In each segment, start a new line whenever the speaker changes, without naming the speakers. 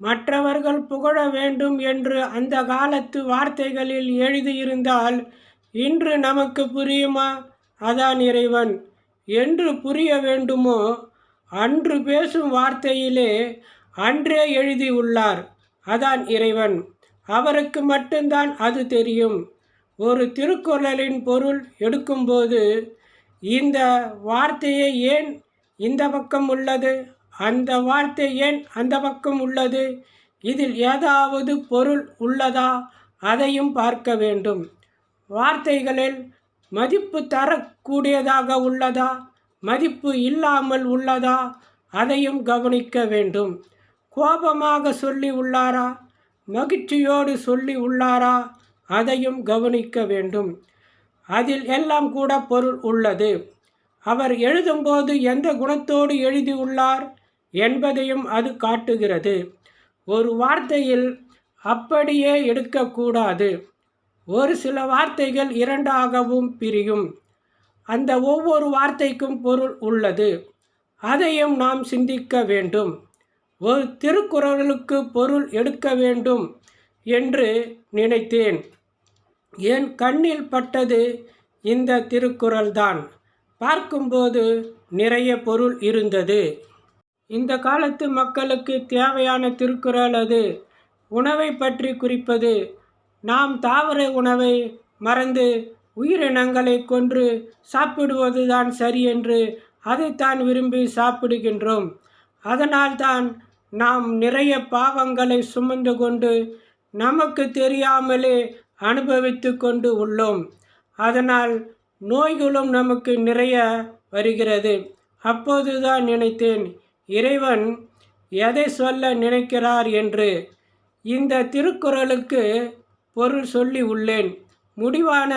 மற்றவர்கள் புகழ வேண்டும் என்று அந்த காலத்து வார்த்தைகளில் எழுதியிருந்தால் இன்று நமக்கு புரியுமா? அதான் இறைவன் என்று புரிய வேண்டுமோ? அன்று பேசும் வார்த்தையிலே அன்றே எழுதியுள்ளார் அதான் இறைவன் அவருக்கு மட்டும்தான் அது தெரியும். ஒரு திருக்குறளின் பொருள் எடுக்கும்போது இந்த வார்த்தையை ஏன் இந்த பக்கம் உள்ளது? அந்த வார்த்தை ஏன் அந்த பக்கம் உள்ளது? இதில் ஏதாவது பொருள் உள்ளதா? அதையும் பார்க்க வேண்டும். வார்த்தைகளில் மதிப்பு தரக்கூடியதாக உள்ளதா? மதிப்பு இல்லாமல் உள்ளதா? அதையும் கவனிக்க வேண்டும். கோபமாக சொல்லி உள்ளாரா? மகிழ்ச்சியோடு சொல்லி உள்ளாரா? அதையும் கவனிக்க வேண்டும். அதில் எல்லாம் கூட பொருள் உள்ளது. அவர் எழுதும்போது எந்த குணத்தோடு எழுதியுள்ளார் என்பதையும் அது காட்டுகிறது. ஒரு வார்த்தையில் அப்படியே எடுக்கக்கூடாது. ஒரு சில வார்த்தைகள் இரண்டாகவும் பிரியும். அந்த ஒவ்வொரு வார்த்தைக்கும் பொருள் உள்ளது. அதையும் நாம் சிந்திக்க வேண்டும். ஒரு திருக்குறளுக்கு பொருள் எடுக்க வேண்டும் என்று நினைத்தேன். என் கண்ணில் பட்டது இந்த திருக்குறள்தான். பார்க்கும்போது நிறைய பொருள் இருந்தது. இந்த காலத்து மக்களுக்கு தேவையான திருக்குறள் அது. உணவை பற்றி குறிப்பது. நாம் தாவர உணவை மறந்து உயிரினங்களை கொன்று சாப்பிடுவதுதான் சரி என்று அதைத்தான் விரும்பி சாப்பிடுகின்றோம். அதனால்தான் நாம் நிறைய பாவங்களை சுமந்து கொண்டு நமக்கு தெரியாமலே அனுபவித்து கொண்டு உள்ளோம். அதனால் நோய்களும் நமக்கு நிறைய வருகிறது. அப்போதுதான் நினைத்தேன் இறைவன் எதை சொல்ல நினைக்கிறார் என்று இந்த திருக்குறளுக்கு பொருள் சொல்லி உள்ளேன். முடிவான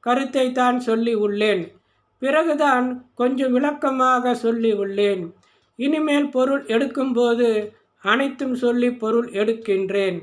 கருத்தை தான் சொல்லி உள்ளேன். பிறகுதான் கொஞ்சம் விளக்கமாக சொல்லி உள்ளேன். இனிமேல் பொருள் எடுக்கும்போது அனைத்தும் சொல்லி பொருள் எடுக்கின்றேன்.